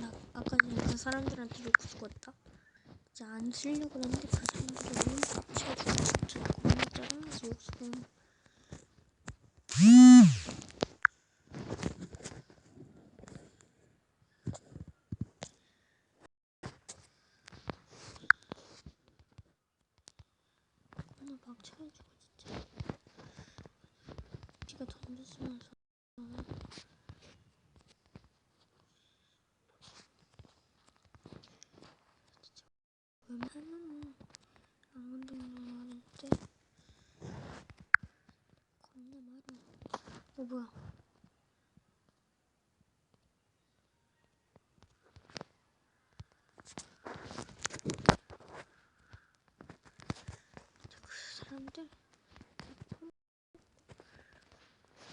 나 아까 전에 그 사람들한테 욕 죽었다. 이제 안 쓰려고 했는데 그 사람들이 너무 깝쳐주고 진짜 겁나 짜증나서 욕 쓰고. 겁나 막 차가지고 진짜. 지가 던졌으면서. 웬만하면 안 건드리는데 겁나 많아. 어 뭐야? 그 사람들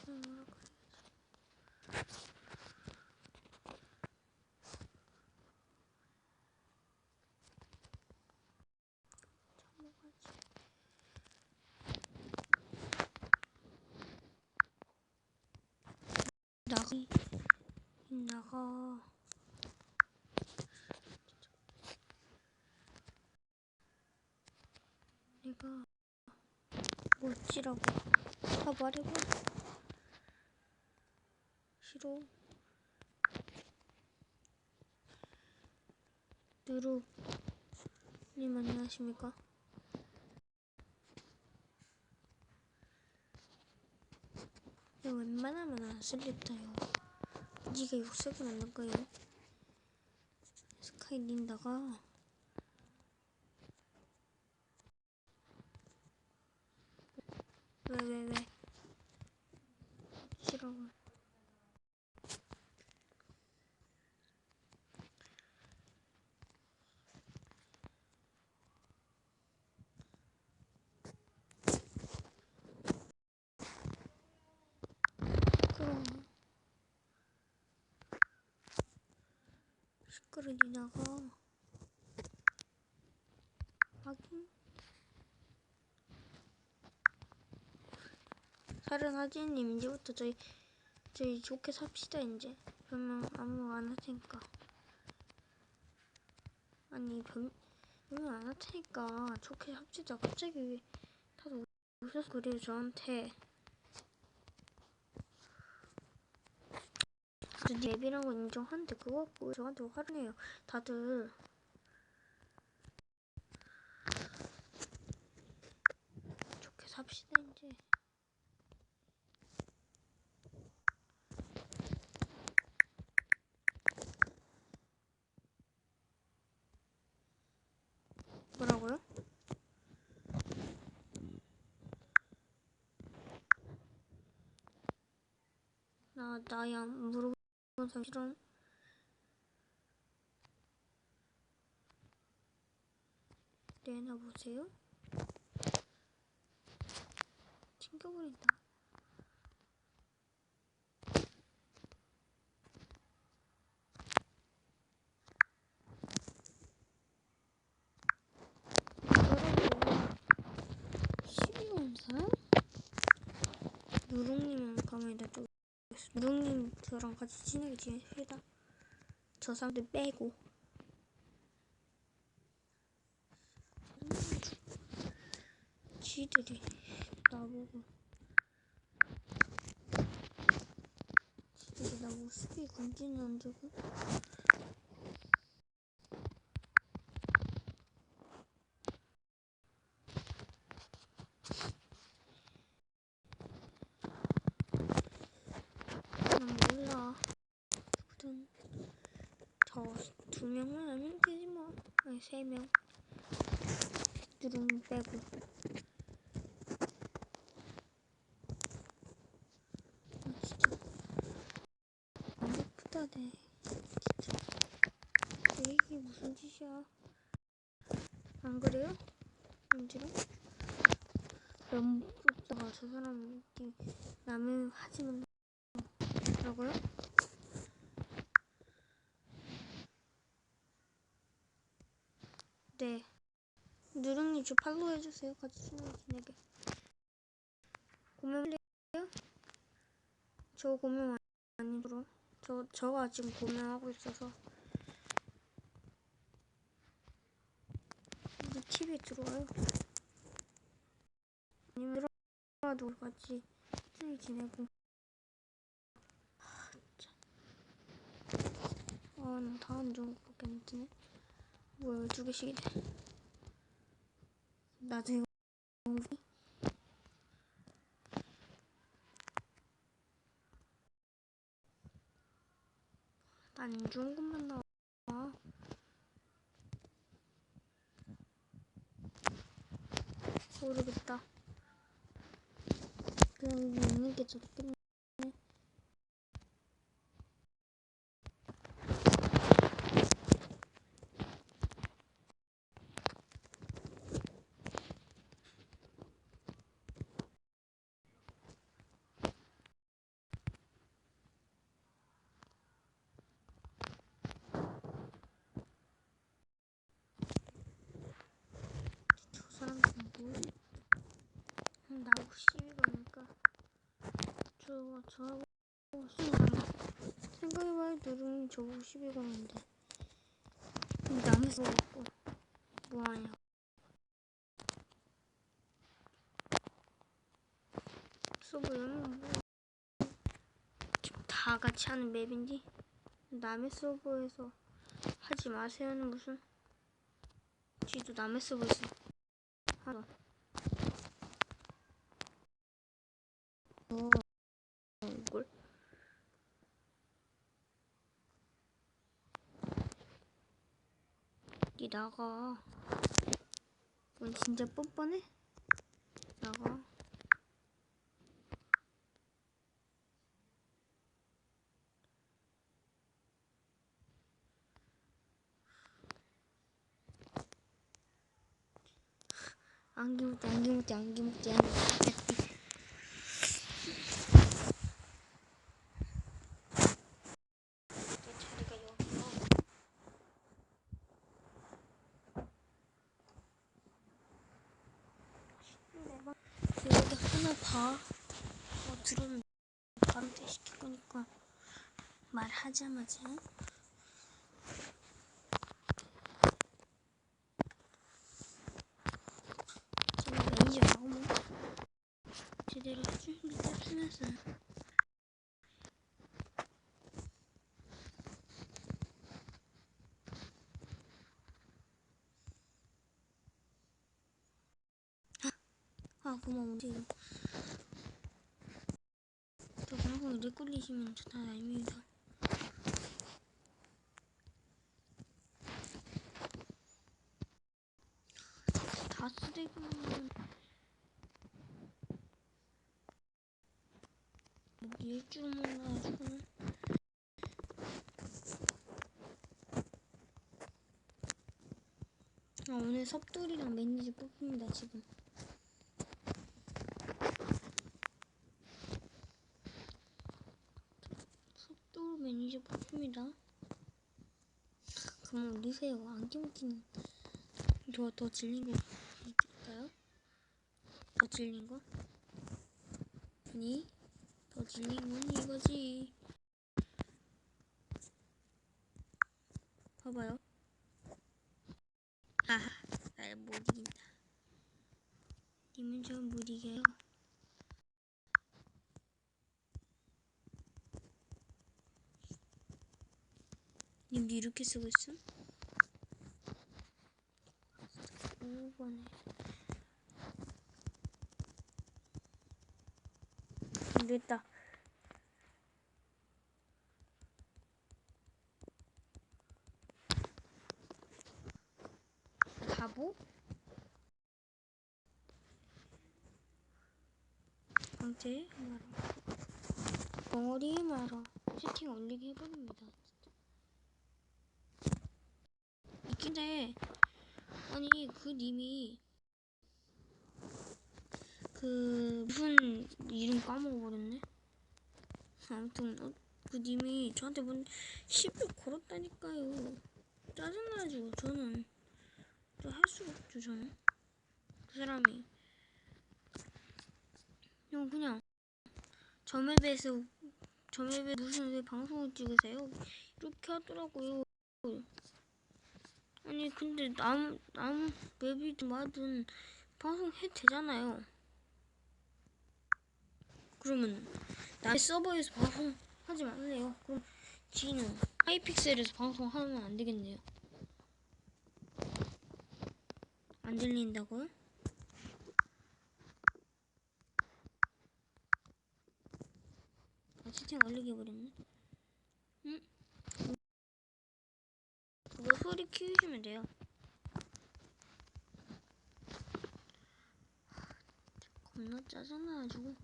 뭐라 그래? 참아가지. 나가 나가. 내가 뭐지라고 다 말해봐 싫어. 누루님 안녕하십니까 이거 웬만하면 안 쓸렸다요 니가 욕쓰고 만든 거예요? 스카이 닌다가 왜 왜 왜 싫어 시끄러워 시끄러 니나가 하긴. 사른 하진님 이제부터 저희 저희 좋게 삽시다 이제. 별명 아무 안할 테니까. 아니 별 별명 안할 테니까 좋게 합시다. 갑자기 왜 다들 오셔서 그래요 저한테 건 인정하는데 그거 갖고 저한테 화를 내요. 다들. 좋게 삽시다 이제. 뭐라고요? 나 나야 물어 보는 사람 싫어. 내나 보세요. 튕겨버린다. 시비원사? 누룽님 가만히다 또 누룽님 저랑 같이 친하게 지내시다. 저 사람들 빼고. 지들이 나보고 지들이 나보고 수비 건지는 안 주고 난 몰라 누구든 저 두 명만 알면 되지 뭐. 아니 세명. 누룽 빼고. 아 진짜. 안 예쁘다 네 진짜. 이게 무슨 짓이야? 안 그래요? 민지랑? 너무 웃다가 저 사람 남을 하지만 라고요? 네. 누룽님 저 팔로우 해주세요. 같이 친하게 지내게. 고명 해요? 저 고명 많이 들어. 저 저가 지금 고민하고 있어서 우리 TV에 들어와요. 아니면 들어와도 같이 친히 지내고. 아, 참. 아, 나 다음 정도밖에 안 뜨네. 뭐야, 두 개씩이네. 우리 안 좋은 것만 나와. 모르겠다. 그냥 있는 게 좋겠네. 저 사람들은 음, 나하고 시비 거니까 저거 저하고 말이야? 생각해봐야 너는 저보고 시비 거는데. 남에서 먹고 뭐하냐? 서버는 다 같이 하는 맵인지? 남의 서버에서 하지 마세요는 무슨? 지도 남의 서버에서 하다. 어, 이걸? 니 나가. 넌 진짜 뻔뻔해? 나가. 안기 먹지, 안기 먹지, 안기 먹지, 안기 여기야. 여기 하나 봐. 어, 들어오면 바로 대시킬 거니까 말하자마자. 지금 매니저라고 뭐 제대로 아 고마워 지금 저 방송 일 꿀리시면 저다 알면서 다 쓰레기면 일줄 몰라가지고 아 오늘 섭돌이랑 매니저 뽑힙니다 지금. 섭돌 매니저 뽑힙니다. 그럼 우리세요. 안경끼는. 더, 더 질린 거 있을까요? 더 질린 거? 아니 더 질린 건 이거지. 봐봐요. 아하 나를 못 이긴다. 님은 저못 이겨요. 님도 이렇게 쓰고 있음? 5번에. 됐다 바보? 강제? 말아 벙어리 말아 채팅 올리게 해버립니다 있긴 해 아니 그 님이 그 무슨 이름 까먹어버렸네? 아무튼 어, 그 님이 저한테 뭔 시비를 걸었다니까요. 짜증나가지고 저는 저할 수가 없죠 저는 그 사람이 형 그냥 저 맵에서 저 맵에 무슨 왜 방송을 찍으세요? 이렇게 하더라고요. 아니 근데 남, 남 맵이든 뭐든 방송해도 되잖아요. 그러면 남 서버에서 방송하지 말래요. 그럼 지는 하이픽셀에서 방송하면 안 되겠네요. 안 들린다고요? 아, 채팅 올리게 해버렸네. 응? 그거 소리 키우시면 돼요. 겁나 짜증나가지고.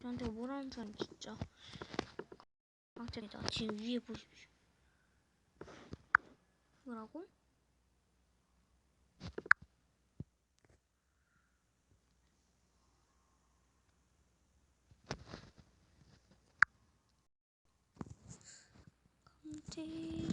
저한테 뭐라는 줄 아는 진짜. 깜짝이다. 지금 위에 보십시오. 뭐라고? 깜짝이야.